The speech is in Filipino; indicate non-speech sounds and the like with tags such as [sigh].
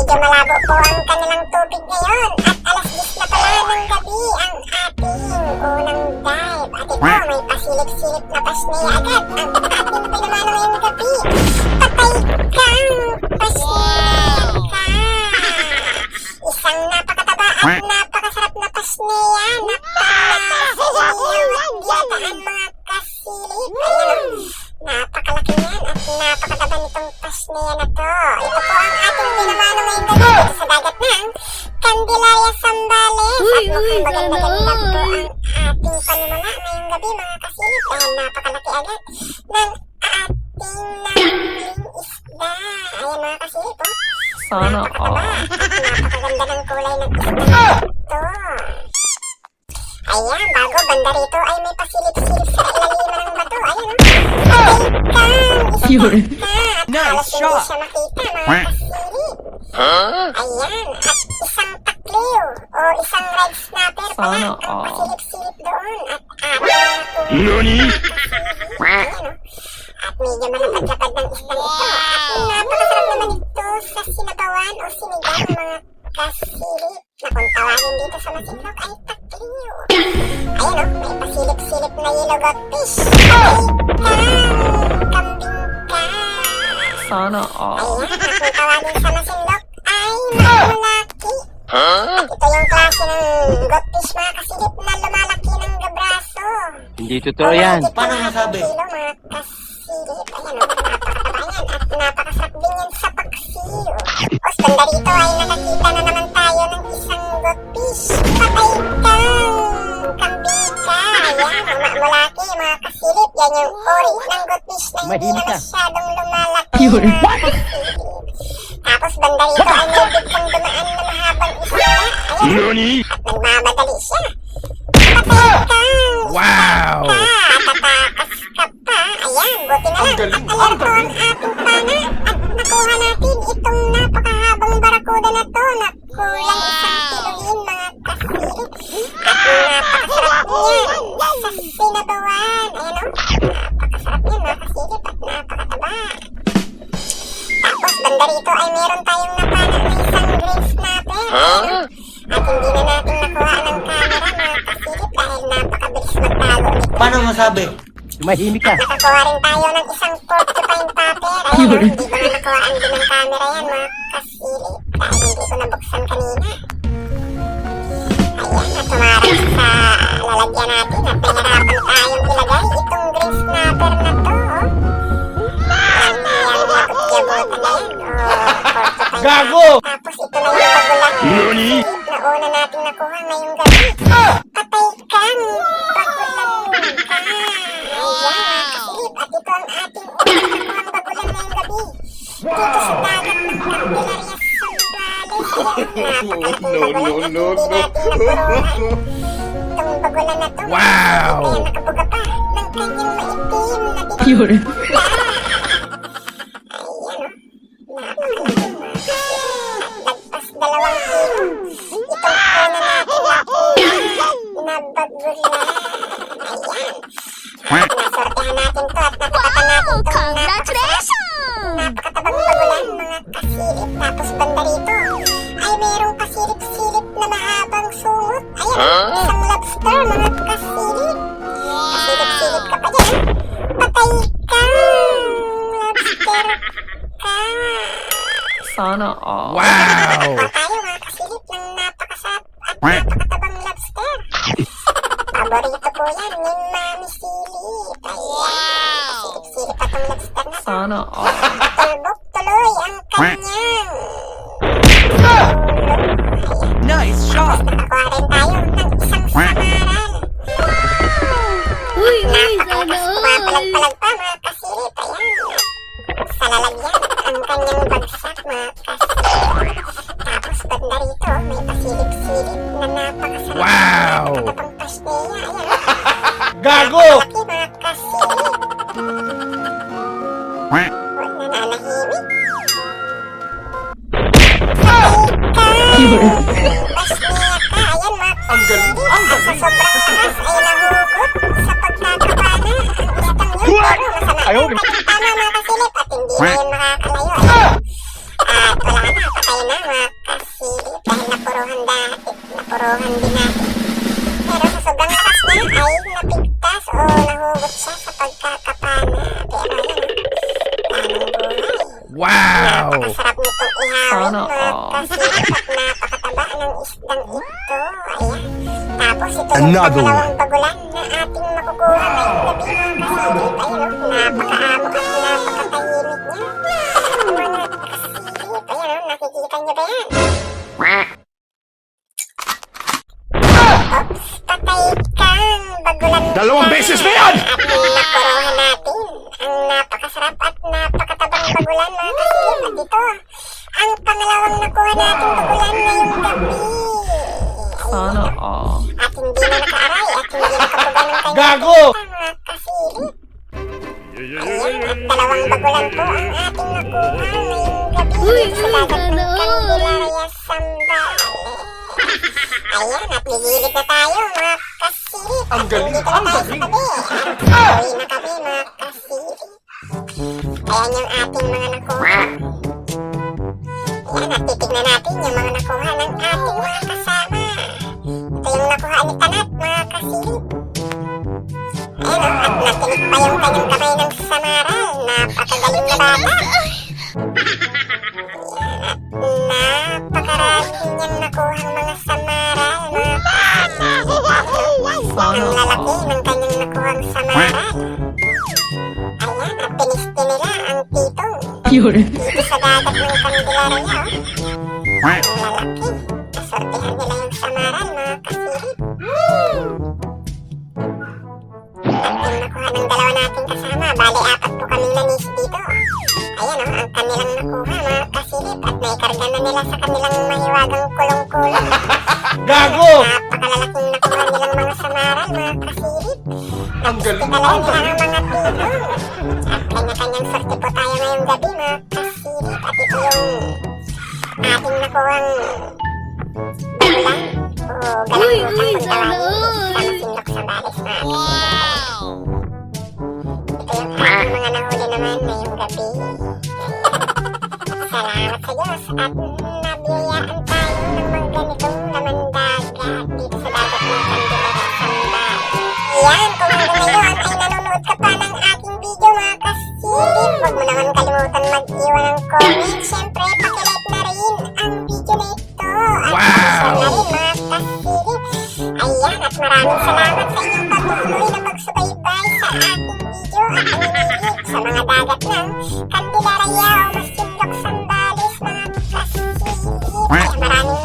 medyo malabo po ang kanilang tubig ngayon. Pasnea agad ang ating pinamano ngayong gabi. Patay kang pasnea ka! Napakataba at napakasarap na pasnea na pangasiyaw mga kasilip. Ayan o. Napakalaki niyan at napakataba nitong pasnea na to. Ito po ang ating binamano ngayong gabi sa dagat ng Candelaria, Sambales. At mukhang maganda ating panimula ngayong gabi mga kasilip dahil napakalaki agad ng ating nahuling isda. Ayan mga kasilip oh. Sana all. Napakaganda ng kulay ng isda ito. Ayan, bago banda rito ay may pasilip-silip sa ilaliman ng bato. Ayan, oh. Ay, kang! Yun. At halos hindi siya makita, mga kasilip. Ayan, at isang takliw o isang red snapper pala Sana ang pasilip-silip doon. At ating nakuha. Nani? [laughs] Oh. At medyo malapad-lapad ng isdang ito. At napakasarap naman ito sa sinabawan o sinigang mga kasilip na kung tawagin dito sa masinlok ay takliw. Ayan o, may pasilip-silip na yellow goldfish. Kambing ka. Sana all. Ayan, kung tawagin sa masinlok At ito yung klase ng goldfish mga kasilip na lumalaki ng gabraso. Hindi totoo yan. Paano masabi? Kilo, mga kasilip. Ayan, o, napakataba yan. At napakasarap din yan sa paksiw. Os, banda rito ay nakakita na naman tayo ng isang goldfish. Patay kang kambing ka. Ayan, mga mulaki, mga kasilip. Yan yung ori ng goldfish na hindi na masyadong lumalaki. Yun. Tapos banda rito ay may biglang dumaan na mahabang isda. Ayan, Nani? at nagmamadali siya. Patay kang Wow! ka, tatakas ka pa. Ayan, buti na lang. At ayan po ang ating pana. At nakuha natin itong napakahabang barakuda na to na kulang rito ay meron tayong napana na isang snapper. Ayan o. At hindi na natin nakuha ng camera mga kasilip dahil napakabilis magtago nito. Paano masabi? Tumahimik ka. Nakakuha rin tayo ng isang porcupine popper. Ayan, Yun. hindi ko na nakuhaan din ng camera yan, mga kasilip. Dahil hindi ko nabuksan kanina. Ayan, at tumarang sa lalagyan natin at nahirapan tayong ilagay Gago! Tapos ito na yung pagulang Nani? na una natin nakuha ngayong gabi. Patay kang bagulan ka. Ayan, kasilip. At ito ang ating unang nakuhang bagulan ngayong gabi. Dito sa dagat ng Candelaria, Sambales. At hindi natin napuruhan. Itong bagulan na to. Wow! Kaya nakabuga pa ng kanyang maitim na bibig. Yun. Ayan, isang lobster mga kasilip. Pasilip-silip ka pa dyan. Patay ka! Lobster ka! Sana all. Wow! Tayo mga kasilip ng napakasarap at napakatabang lobster. Paborito po yan ni Mami Silip. Ayan, pasilip-silip pa tong lobster na. Sana all. [laughs] Gago! Siya sa pagkakapana. Pero yun, planong buhay. Wow! Napakasarap nitong ihawin all. kasilip at napakataba ng isdang ito. Ayan. Tapos ito yung pangalawang bagulan na ating makukuha ngayong gabi mga kasilip. Ayun o, napakaamo at napakatahimik niya. Ayan o, nakikita niyo ba yan? Dalawang beses na yan! At natin ang napakasarap at napakatabang bagulan mga kasilip. At ito, ang pangalawang nakuha nating bagulan ngayong gabi. Sana all. At hindi na nakaaray at hindi nakapugan ng kanyang Gago! mga kasilip. Ayan, at dalawang bagulan po ang ating nakuha ngayong gabi Uy, sa dagat ng. Candelaria, Sambales. Ayan, at lililip na tayo mga kasilip. Ang galing, ang galing. na kami mga. Ayan yung ating mga nakuha. Ayan, at titignan natin yung mga nakuha ng ating mga kasama. Ito yung nakuha ni Tanat, mga kasilip. Ayan, at natinik pa yung kanyang kamay ng samaral. Napakagaling na bata. Dito sa dagat ng Candelaria, oh. Ang lalaki. Nasortehan nila yung samaran, mga kasilip. At yung nakuha ng dalawa nating kasama, bali apat po kaming nanis dito. Ayan o, ang kanilang nakuha, mga kasilip. At naikarga na nila sa kanilang mahiwagang kulong-kulong. Gago! Napakalalaking nakuha nilang mga samaran, mga kasilip. Ang galing! Ang nila galing! ang mga titong. At kanya-kanyang sorte Uy, uy, sana sa Masinlok sa mga Ito yung mga nahuli naman ngayong gabi. Salamat sa Diyos at nabiyayaan tayo ng mga ganitong laman dagat dito sa dagat ng Candelaria, Sambales. Yan, kung hanggang ngayon ay nanonood ka pa ng aking video mga kasilip, huwag mo naman kalimutan mag-iwan ng comment. Siyempre, Ayan, at maraming salamat sa inyong patuloy na pagsubaybay sa aking video at sa mga dagat ng Candelaria o Masinlok, Sambales, mga kasilip. Kaya maraming